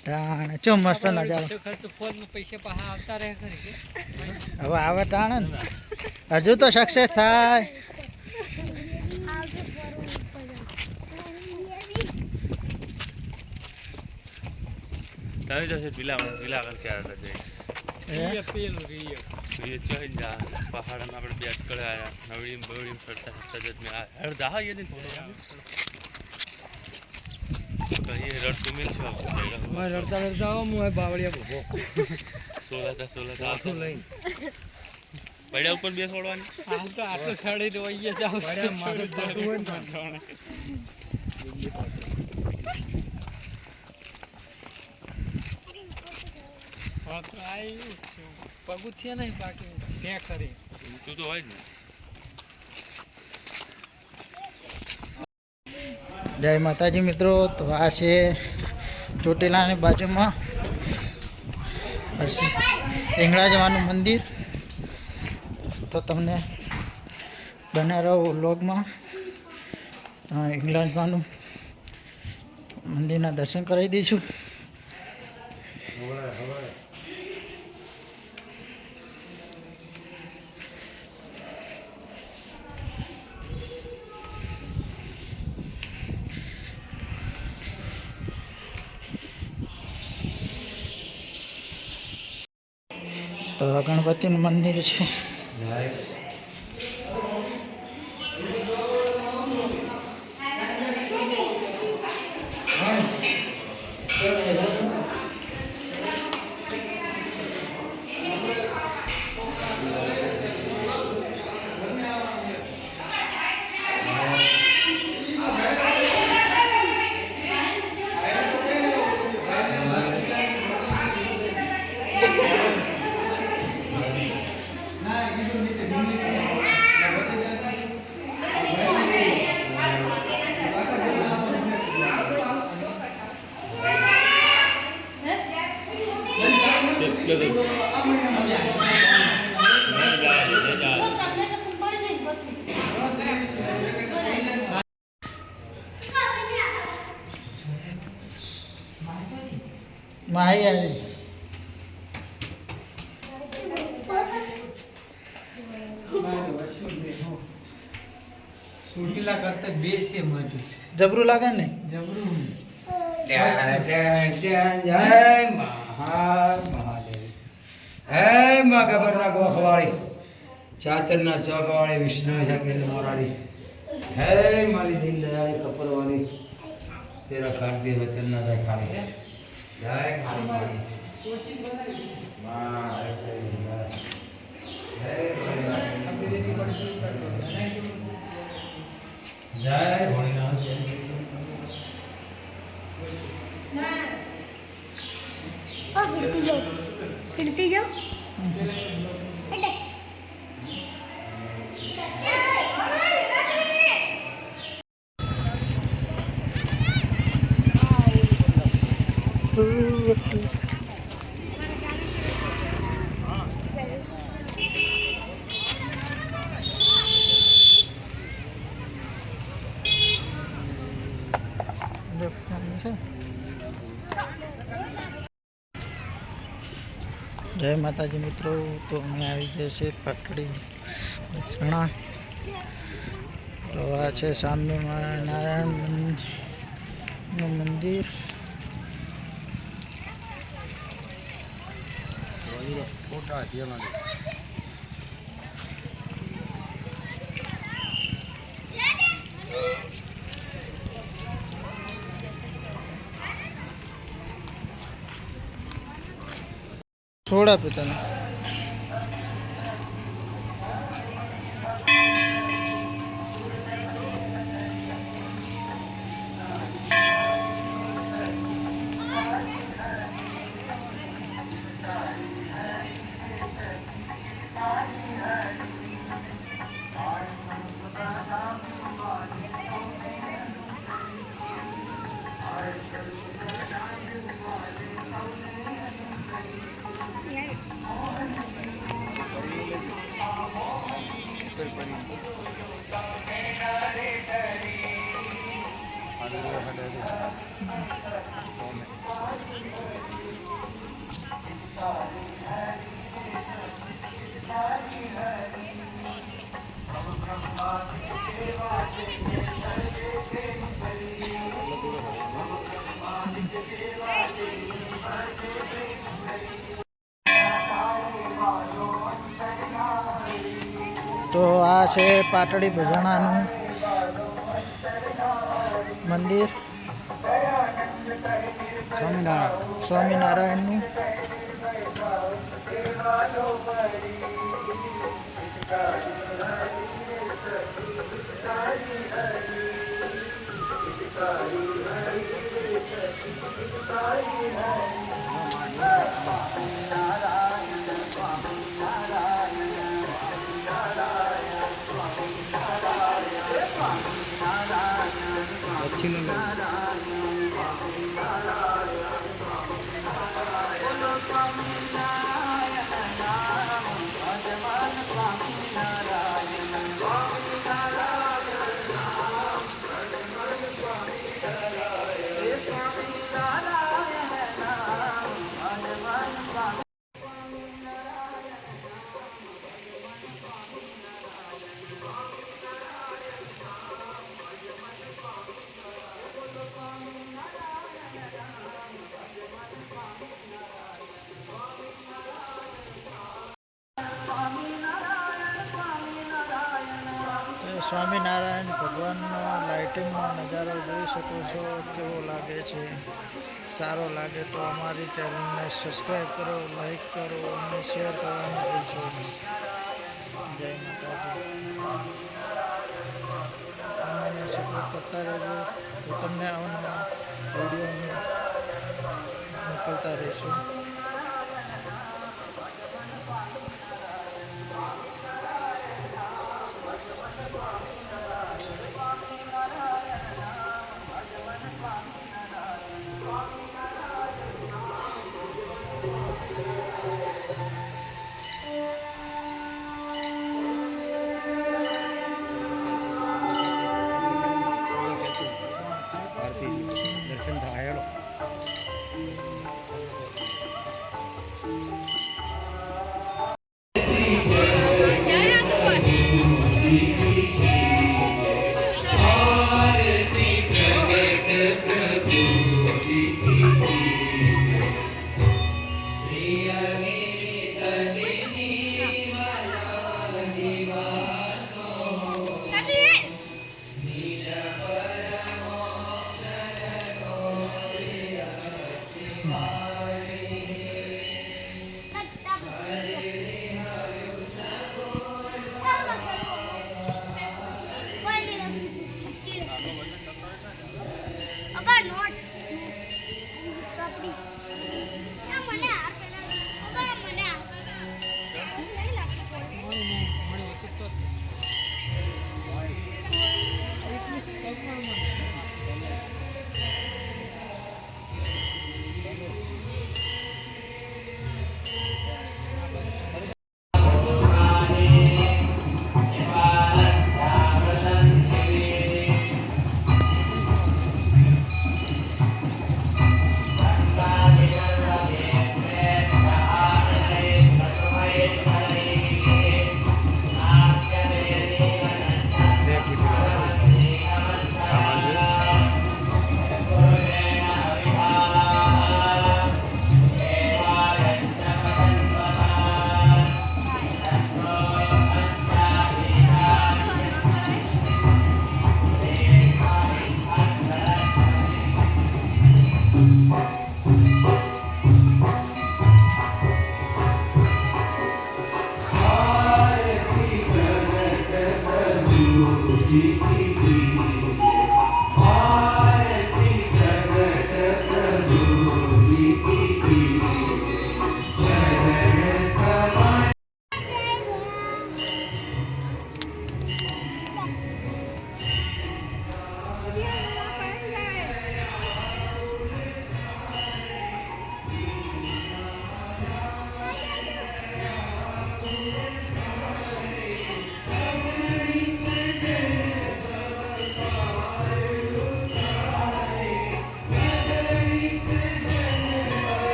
ટાણે ચો મસ્ત નજારો. ખર્ચ પૈસા પાછા આવતા રહે હવે આવે ટાણે ને? હજુ તો સક્સેસ થાય. તમે જશે પેલા પેલા આગળ ક્યારે જઈ હે? પેલું રીયો એ ચડી જા પહાડમાં આપણે બે અટકળે આવ્યા નવડીમ બવડીમ ફરતા ફરતા જત મેં હેડ જા ये दिन તો એ રડતું મિલ છે મારે રડતા રડતા આવો હું બાવળિયા ભૂખો સોલા તા સોલા તા આખું લઈને પડ્યા ઉપર બે છોડવાની હાલ તો આટલું સડી તો અહીંયા જાવ પડ્યા માથે પડતું હોય ને. પગુથિયા નહીં બાકી ત્યાં ખરી. તું તો હોય ને. જય માતાજી મિત્રો તો આ છે ચોટીલાની બાજુમાં હર્ષ- હિંગળાજવાનું મંદિર. તો તમને બને રહો વ્લોગમાં હિંગળાજવાનું મંદિરના દર્શન કરાવી દઈશું. ગણપતિનું મંદિર છે. માહી આવી. સુટીલા કરતા બે છે મધી જબરું લાગે ને? જબરું જય મહાદેવ હે માં ગબરના ગોખવાળી ચાચરના ચોકવાળી વિષ્ણુ શાકીર મોરારી. હે મારી દિલ દયાળી કપરવાળી તેરા કાર્તિક વચન ના દેખાડી જય મારી જય. ભોળેનાથ. જય ફિરતી જાઓ જય માતાજી મિત્રો, તો અમે આવી ગયા છે પાટડી ઘણા તો આ છે સ્વામી નારાયણ મંદિર. થોડા પીતા યાર આ છે પાટડી ભજાણાનું મંદિર. સ્વામિનારાયણ. સ્વામિનારાયણનું. દક્ષિણ వచ్చిందండి ભગવાનનો લાઇટિંગનો નજારો જોઈ શકો છો, કેવો લાગે છે. સારો લાગે તો અમારી ચેનલને સબસ્ક્રાઈબ કરો લાઈક કરો અને શેર કરવાનું ભૂલશો જય માતાજી. અમને સપોર્ટ કરતા રહેજો. તો તમને આવનારા વીડિયો મોકલતા રહીશું. અગર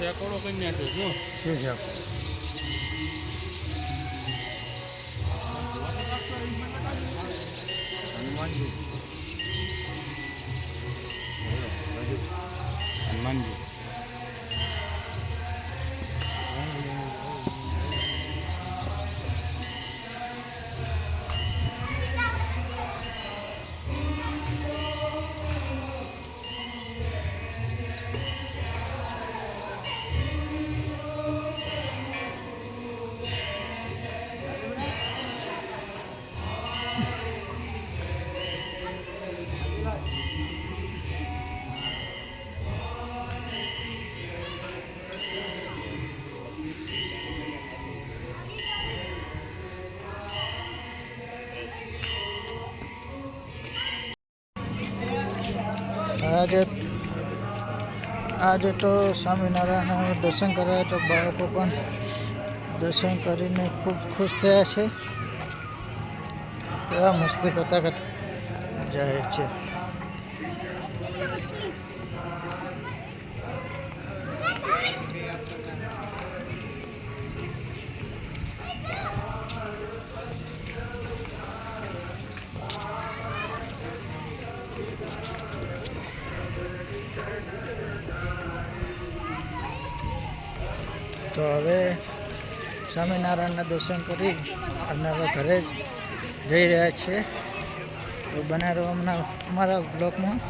સેકડો કઈ નાખ્યો જો શું છે આજે તો સ્વામિનારાયણ દર્શન કર્યા તો બાળકો પણ દર્શન કરીને ખૂબ ખુશ થયા છે. એવા મસ્તી કરતા કરતા જાય છે તો હવે સ્વામિનારાયણના દર્શન કરી અને હવે ઘરે જઈ રહ્યા છીએ. તો બનારવામાં અમારા બ્લોકમાં